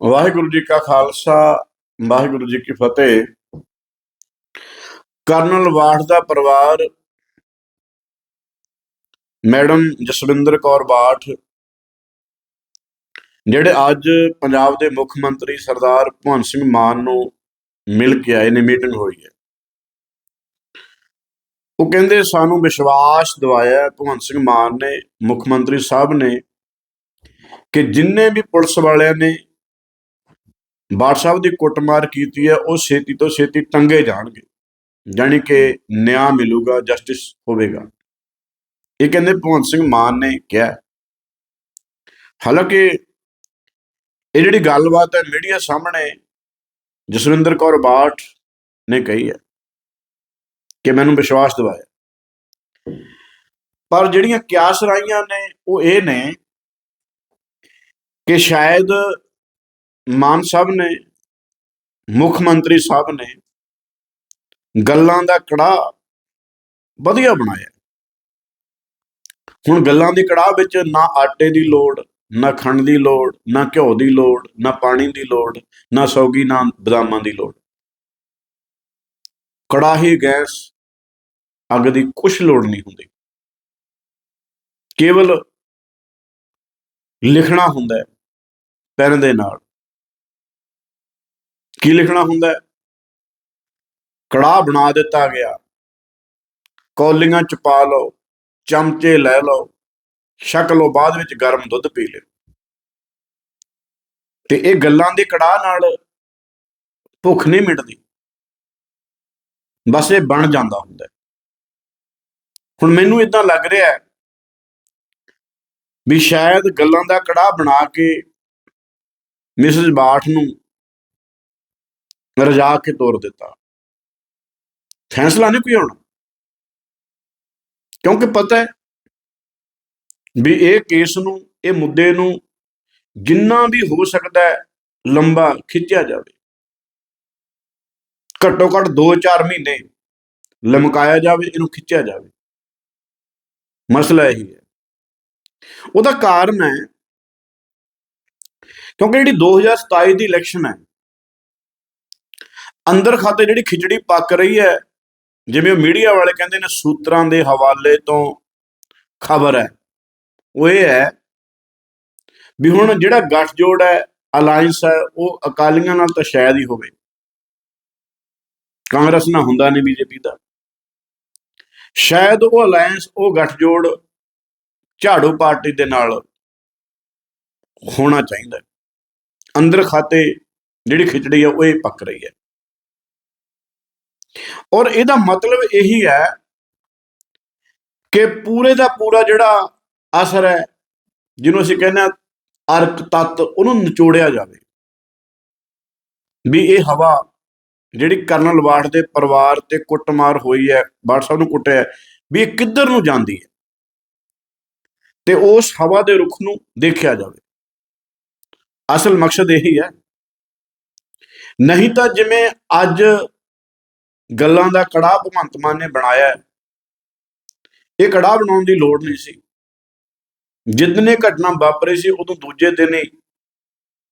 ਵਾਹਿਗੁਰੂ ਜੀ ਕਾ ਖਾਲਸਾ, ਵਾਹਿਗੁਰੂ ਜੀ ਕੀ ਫਤਿਹ। ਕਰਨਲ ਵਾਠ ਦਾ ਪਰਿਵਾਰ, ਮੈਡਮ ਜਸਵਿੰਦਰ ਕੌਰ ਬਾਠ, ਜਿਹੜੇ ਅੱਜ ਪੰਜਾਬ ਦੇ ਮੁੱਖ ਮੰਤਰੀ ਸਰਦਾਰ ਭਗਵੰਤ ਸਿੰਘ ਮਾਨ ਨੂੰ ਮਿਲ ਕੇ ਆਏ ਨੇ, ਮੀਟਿੰਗ ਹੋਈ ਹੈ। ਉਹ ਕਹਿੰਦੇ, ਸਾਨੂੰ ਵਿਸ਼ਵਾਸ ਦਿਵਾਇਆ ਭਗਵੰਤ ਸਿੰਘ ਮਾਨ ਨੇ, ਮੁੱਖ ਮੰਤਰੀ ਸਾਹਿਬ ਨੇ, ਕਿ ਜਿੰਨੇ ਵੀ ਪੁਲਿਸ ਵਾਲਿਆਂ ਨੇ ਬਾਠ ਸਾਹਿਬ ਦੀ ਕੁੱਟਮਾਰ ਕੀਤੀ ਹੈ, ਉਹ ਛੇਤੀ ਤੋਂ ਛੇਤੀ ਟੰਗੇ ਜਾਣਗੇ ਯਾਨੀ ਕਿ ਨਿਆਂ ਮਿਲੂਗਾ ਜਸਟਿਸ ਹੋਵੇਗਾ। ਇਹ ਕਹਿੰਦੇ ਭਗਵੰਤ ਸਿੰਘ ਮਾਨ ਨੇ ਕਿਹਾ ਹਾਲਾਂਕਿ ਇਹ ਜਿਹੜੀ ਗੱਲਬਾਤ ਹੈ ਮੀਡੀਆ ਸਾਹਮਣੇ, ਜਸਵਿੰਦਰ ਕੌਰ ਬਾਠ ਨੇ ਕਹੀ ਹੈ ਕਿ ਮੈਨੂੰ ਵਿਸ਼ਵਾਸ ਦਿਵਾਇਆ। ਪਰ ਜਿਹੜੀਆਂ ਕਿਆਸ ਰਾਈਆਂ ਨੇ, ਉਹ ਇਹ ਨੇ ਕਿ ਸ਼ਾਇਦ ਮਾਨ ਸਾਹਿਬ ਨੇ, ਮੁੱਖ ਮੰਤਰੀ ਸਾਹਿਬ ਨੇ ਗੱਲਾਂ ਦਾ ਕੜਾ ਵਧੀਆ ਬਣਾਇਆ। ਹੁਣ ਗੱਲਾਂ ਦੀ ਕੜਾਹ ਵਿੱਚ ਨਾ ਆਟੇ ਦੀ ਲੋੜ, ਨਾ ਖੰਡ ਦੀ ਲੋੜ, ਨਾ ਘਿਓ ਦੀ ਲੋੜ, ਨਾ ਪਾਣੀ ਦੀ ਲੋੜ, ਨਾ ਸੌਗੀ, ਨਾ ਬਦਾਮਾਂ ਦੀ ਲੋੜ। ਕੜਾਹੀ ਗੈਸ, ਅੱਗ ਦੀ ਕੁਛ ਲੋੜ ਨਹੀਂ ਹੁੰਦੀ। ਕੇਵਲ ਲਿਖਣਾ ਹੁੰਦਾ ਹੈ ਪੈਨ ਦੇ ਨਾਲ। ਕੀ ਲਿਖਣਾ ਹੁੰਦਾ ਹੈ? ਕੜਾਹ ਬਣਾ ਦਿੱਤਾ ਗਿਆ। ਕੌਲੀਆਂ ਚ ਪਾ ਲਓ, ਚਮਚੇ ਲੈ ਲਓ, ਛਕ ਲਓ, ਬਾਅਦ ਵਿੱਚ ਗਰਮ ਦੁੱਧ ਪੀ ਲਿਓ। ਤੇ ਇਹ ਗੱਲਾਂ ਦੇ ਕੜਾਹ ਨਾਲ ਭੁੱਖ ਨਹੀਂ ਮਿਟਦੀ। ਬਸ ਇਹ ਬਣ ਜਾਂਦਾ ਹੁੰਦਾ ਹੁਣ ਮੈਨੂੰ ਇਦਾਂ ਲੱਗ ਰਿਹਾ ਵੀ ਸ਼ਾਇਦ ਗੱਲਾਂ ਦਾ ਕੜਾਹ ਬਣਾ ਕੇ ਮਿਸਿਸ ਬਾਠ ਨੂੰ ਰਜਾ ਕੇ ਤੋਰ ਦਿੱਤਾ। ਫੈਸਲਾ ਨਹੀਂ ਕੋਈ ਹੋਣਾ ਕਿਉਂਕਿ ਪਤਾ ਹੈ ਵੀ ਇਹ ਕੇਸ ਨੂੰ, ਇਹ ਮੁੱਦੇ ਨੂੰ ਜਿੰਨਾ ਵੀ ਹੋ ਸਕਦਾ ਹੈ ਲੰਬਾ ਖਿੱਚਿਆ ਜਾਵੇ। ਘੱਟੋ ਘੱਟ 2-4 ਮਹੀਨੇ ਲਮਕਾਇਆ ਜਾਵੇ, ਇਹਨੂੰ ਖਿੱਚਿਆ ਜਾਵੇ। ਮਸਲਾ ਇਹੀ ਹੈ। ਉਹਦਾ ਕਾਰਨ ਹੈ ਕਿਉਂਕਿ ਜਿਹੜੀ 2027 ਦੀ ਇਲੈਕਸ਼ਨ ਹੈ ਅੰਦਰ ਖਾਤੇ ਜਿਹੜੀ ਖਿਚੜੀ ਪੱਕ ਰਹੀ ਹੈ ਜਿਵੇਂ ਉਹ ਮੀਡੀਆ ਵਾਲੇ ਕਹਿੰਦੇ ਨੇ ਸੂਤਰਾਂ ਦੇ ਹਵਾਲੇ ਤੋਂ ਖਬਰ ਹੈ। ਉਹ ਇਹ ਹੈ ਵੀ ਹੁਣ ਜਿਹੜਾ ਗੱਠਜੋੜ ਹੈ ਅਲਾਈਅੰਸ ਹੈ ਉਹ ਅਕਾਲੀਆਂ ਨਾਲ ਤਾਂ ਸ਼ਾਇਦ ਹੀ ਹੋਵੇ। ਕਾਂਗਰਸ ਨਾਲ ਹੁੰਦਾ ਨਹੀਂ ਬੀਜੇਪੀ ਦਾ। ਸ਼ਾਇਦ ਉਹ ਅਲਾਈਅੰਸ ਉਹ ਗੱਠਜੋੜ ਝਾੜੂ ਪਾਰਟੀ ਦੇ ਨਾਲ ਹੋਣਾ ਚਾਹੀਦਾ। ਅੰਦਰ ਖਾਤੇ ਜਿਹੜੀ ਖਿਚੜੀ ਹੈ ਉਹ ਇਹ ਪੱਕ ਰਹੀ ਹੈ। ਔਰ ਇਹਦਾ ਮਤਲਬ ਇਹੀ ਹੈ ਕਿ ਪੂਰੇ ਦਾ ਪੂਰਾ ਜਿਹੜਾ ਅਸਰ ਹੈ, ਜਿਹਨੂੰ ਅਸੀਂ ਕਹਿੰਦੇ ਹਾਂ ਅਰਕ ਤੱਤ, ਉਹਨੂੰ ਨਿਚੋੜਿਆ ਜਾਵੇ। ਵੀ ਇਹ ਹਵਾ ਜਿਹੜੀ ਕਰਨਲ ਬਾਠ ਦੇ ਪਰਿਵਾਰ ਤੇ ਕੁੱਟਮਾਰ ਹੋਈ ਹੈ ਬਾਠ ਸਾਹਿਬ ਨੂੰ ਕੁੱਟਿਆ ਵੀ ਇਹ ਕਿੱਧਰ ਨੂੰ ਜਾਂਦੀ ਹੈ? ਤੇ ਉਸ ਹਵਾ ਦੇ ਰੁਖ ਨੂੰ ਦੇਖਿਆ ਜਾਵੇ। ਅਸਲ ਮਕਸਦ ਇਹੀ ਹੈ। ਨਹੀਂ ਤਾਂ ਜਿਵੇਂ ਅੱਜ ਗੱਲਾਂ ਦਾ ਕੜਾਹ ਭਗਵੰਤ ਮਾਨ ਨੇ ਬਣਾਇਆ ਇਹ ਕੜਾਹ ਬਣਾਉਣ ਦੀ ਲੋੜ ਨਹੀਂ ਸੀ। ਜਿੱਦਣ ਇਹ ਘਟਨਾ ਵਾਪਰੀ ਸੀ, ਉਦੋਂ ਦੂਜੇ ਦਿਨ ਹੀ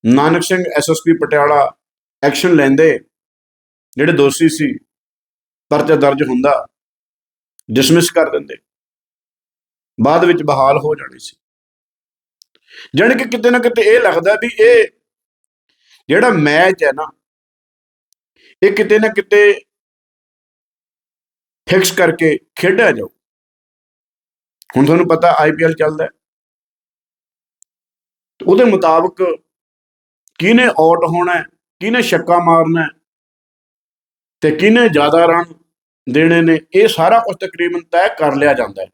ਨਾਨਕ ਸਿੰਘ ਐਸਐਸਪੀ ਪਟਿਆਲਾ ਐਕਸ਼ਨ ਲੈਂਦੇ। ਜਿਹੜੇ ਦੋਸ਼ੀ ਸੀ, ਪਰਚਾ ਦਰਜ ਹੁੰਦਾ ਡਿਸਮਿਸ ਕਰ ਦਿੰਦੇ। ਬਾਅਦ ਵਿੱਚ ਬਹਾਲ ਹੋ ਜਾਣੀ ਸੀ। ਜਾਣੀ ਕਿ ਕਿਤੇ ਨਾ ਕਿਤੇ ਇਹ ਲੱਗਦਾ ਵੀ ਇਹ ਜਿਹੜਾ ਮੈਚ ਹੈ ਨਾ, ਇਹ ਕਿਤੇ ਨਾ ਕਿਤੇ ਫਿਕਸ ਕਰਕੇ ਖੇਡਿਆ ਜਾਊ। ਹੁਣ ਤੁਹਾਨੂੰ ਪਤਾ ਆਈਪੀਐਲ ਚੱਲਦਾ ਹੈ। ਤੇ ਉਹਦੇ ਮੁਤਾਬਕ ਕਿਹਨੇ ਆਊਟ ਹੋਣਾ ਕਿਹਨੇ ਛੱਕਾ ਮਾਰਨਾ ਹੈ, ਤੇ ਕਿਹਨੇ ਜ਼ਿਆਦਾ ਰਨ ਦੇਣੇ ਨੇ, ਇਹ ਸਾਰਾ ਕੁਝ ਤਕਰੀਬਨ ਤੈਅ ਕਰ ਲਿਆ ਜਾਂਦਾ ਹੈ,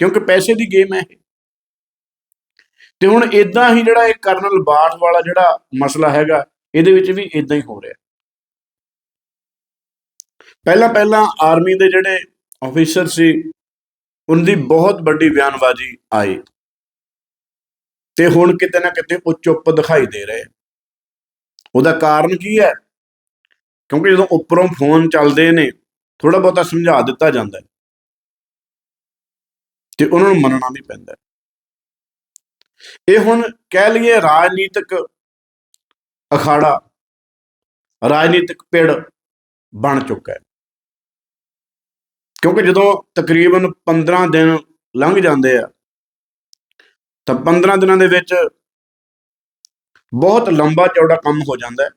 ਕਿਉਂਕਿ ਪੈਸੇ ਦੀ ਗੇਮ ਹੈ ਤੇ ਹੁਣ ਇਦਾਂ ਹੀ ਜਿਹੜਾ ਇਹ ਕਰਨਲ ਬਾਠ ਵਾਲਾ ਜਿਹੜਾ ਮਸਲਾ ਹੈਗਾ, ਇਹਦੇ ਵਿੱਚ ਵੀ ਇਦਾਂ ਹੀ ਹੋ ਰਿਹਾ। ਪਹਿਲਾਂ ਪਹਿਲਾਂ ਆਰਮੀ ਦੇ ਜਿਹੜੇ ਆਫੀਸਰ ਸੀ ਉਹਨਾਂ ਦੀ ਬਹੁਤ ਵੱਡੀ ਬਿਆਨਬਾਜ਼ੀ ਆਈ। ਤੇ ਹੁਣ ਕਿਤੇ ਨਾ ਕਿਤੇ ਉਹ ਚੁੱਪ ਦਿਖਾਈ ਦੇ ਰਹੇ। ਉਹਦਾ ਕਾਰਨ ਕੀ ਹੈ? ਕਿਉਂਕਿ ਜਦੋਂ ਉੱਪਰੋਂ ਫੋਨ ਚੱਲਦੇ ਨੇ ਥੋੜਾ ਬਹੁਤਾ ਸਮਝਾ ਦਿੱਤਾ ਜਾਂਦਾ ਤੇ ਉਹਨਾਂ ਨੂੰ ਮੰਨਣਾ ਵੀ ਪੈਂਦਾ ਇਹ ਹੁਣ ਕਹਿ ਲਈਏ ਰਾਜਨੀਤਿਕ ਅਖਾੜਾ, ਰਾਜਨੀਤਿਕ ਪਿੜ ਬਣ ਚੁੱਕਾ ਹੈ। ਕਿਉਂਕਿ ਜਦੋਂ ਤਕਰੀਬਨ 15 ਦਿਨ ਲੰਘ ਜਾਂਦੇ ਆ, ਤਾਂ 15 ਦਿਨਾਂ ਦੇ ਵਿੱਚ ਬਹੁਤ ਲੰਬਾ ਚੌੜਾ ਕੰਮ ਹੋ ਜਾਂਦਾ ਹੈ।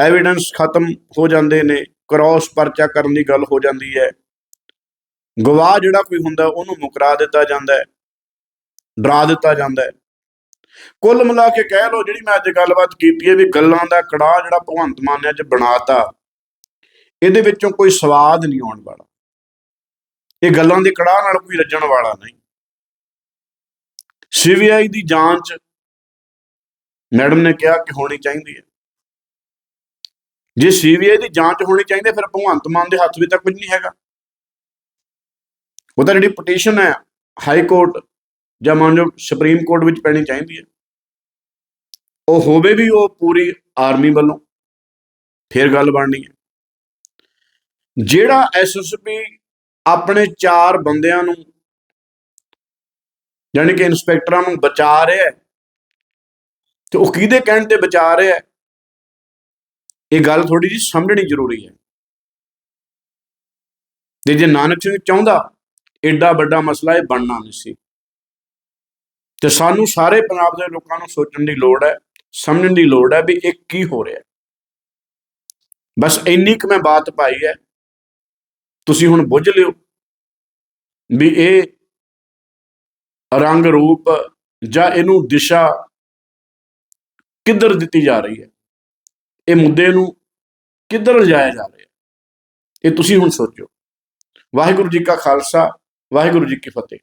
ਐਵੀਡੈਂਸ ਖਤਮ ਹੋ ਜਾਂਦੇ ਨੇ ਕ੍ਰਾਸ ਪਰਚਾ ਕਰਨ ਦੀ ਗੱਲ ਹੋ ਜਾਂਦੀ ਹੈ। ਗਵਾਹ ਜਿਹੜਾ ਕੋਈ ਹੁੰਦਾ, ਉਹਨੂੰ ਮੁਕਰਾ ਦਿੱਤਾ ਜਾਂਦਾ ਹੈ, ਡਰਾ ਦਿੱਤਾ ਜਾਂਦਾ ਹੈ। ਕੁੱਲ ਮਿਲਾ ਕੇ ਕਹਿ ਲਓ, ਜਿਹੜੀ ਮੈਂ ਅੱਜ ਗੱਲਬਾਤ ਕੀਤੀ ਹੈ ਵੀ ਗੱਲਾਂ ਦਾ ਕੜਾਹ ਜਿਹੜਾ ਭਗਵੰਤ ਮਾਨ ਨੇ ਅੱਜ ਬਣਾਤਾ ਇਹਦੇ ਵਿੱਚੋਂ ਕੋਈ ਸਵਾਦ ਨਹੀਂ ਆਉਣ ਵਾਲਾ। ਇਹ ਗੱਲਾਂ ਦੇ ਕੜਾਹ ਨਾਲ ਕੋਈ ਰੱਜਣ ਵਾਲਾ ਨਹੀਂ। ਸੀਬੀਆਈ ਦੀ ਜਾਂਚ ਮੈਡਮ ਨੇ ਕਿਹਾ ਕਿ ਹੋਣੀ ਚਾਹੀਦੀ ਹੈ। ਜੇ ਸੀਬੀਆਈ ਦੀ ਜਾਂਚ ਹੋਣੀ ਚਾਹੀਦੀ ਹੈ, ਫਿਰ ਭਗਵੰਤ ਮਾਨ ਦੇ ਹੱਥ ਵਿੱਚ ਤਾਂ ਕੁਝ ਨਹੀਂ ਹੈਗਾ। ਉਹ ਤਾਂ ਜਿਹੜੀ ਪਟੀਸ਼ਨ ਹੈ, ਹਾਈ ਕੋਰਟ ਜਾਂ ਮੰਨ ਲਓ ਸੁਪਰੀਮ ਕੋਰਟ ਵਿੱਚ ਪੈਣੀ ਚਾਹੀਦੀ ਹੈ। ਉਹ ਹੋਵੇ ਵੀ ਉਹ ਪੂਰੀ ਆਰਮੀ ਵੱਲੋਂ, ਫਿਰ ਗੱਲ ਬਣਨੀ ਹੈ। ਜਿਹੜਾ ਐਸਐਸਪੀ ਆਪਣੇ ਚਾਰ ਬੰਦਿਆਂ ਨੂੰ ਯਾਨੀ ਕਿ ਇਨਸਪੈਕਟਰਾਂ ਨੂੰ ਬਚਾ ਰਿਹਾ ਹੈ, ਤੇ ਉਹ ਕਿਹਦੇ ਕਹਿਣ ਤੇ ਬਚਾ ਰਿਹਾ ਹੈ, ਇਹ ਗੱਲ ਥੋੜੀ ਜਿਹੀ ਸਮਝਣੀ ਜ਼ਰੂਰੀ ਹੈ। ਤੇ ਜੇ ਨਾਨਕ ਸਿੰਘ ਚਾਹੁੰਦਾ ਐਡਾ ਵੱਡਾ ਮਸਲਾ ਇਹ ਬਣਨਾ ਨਹੀਂ ਸੀ। ਤੇ ਸਾਨੂੰ ਸਾਰੇ ਪੰਜਾਬ ਦੇ ਲੋਕਾਂ ਨੂੰ ਸੋਚਣ ਦੀ ਲੋੜ ਹੈ, ਸਮਝਣ ਦੀ ਲੋੜ ਹੈ ਵੀ ਇਹ ਕੀ ਹੋ ਰਿਹਾ ਹੈ। ਬਸ ਇੰਨੀ ਕੁ ਮੈਂ ਬਾਤ ਪਾਈ ਹੈ ਤੁਸੀਂ ਹੁਣ ਬੁੱਝ ਲਿਓ ਵੀ ਇਹ ਰੰਗ ਰੂਪ ਜਾਂ ਇਹਨੂੰ ਦਿਸ਼ਾ ਕਿੱਧਰ ਦਿੱਤੀ ਜਾ ਰਹੀ ਹੈ? ਇਹ ਮੁੱਦੇ ਨੂੰ ਕਿੱਧਰ ਲਿਜਾਇਆ ਜਾ ਰਿਹਾ ਇਹ ਤੁਸੀਂ ਹੁਣ ਸੋਚੋ। ਵਾਹਿਗੁਰੂ ਜੀ ਕਾ ਖਾਲਸਾ, ਵਾਹਿਗੁਰੂ ਜੀ ਕੀ ਫਤਿਹ।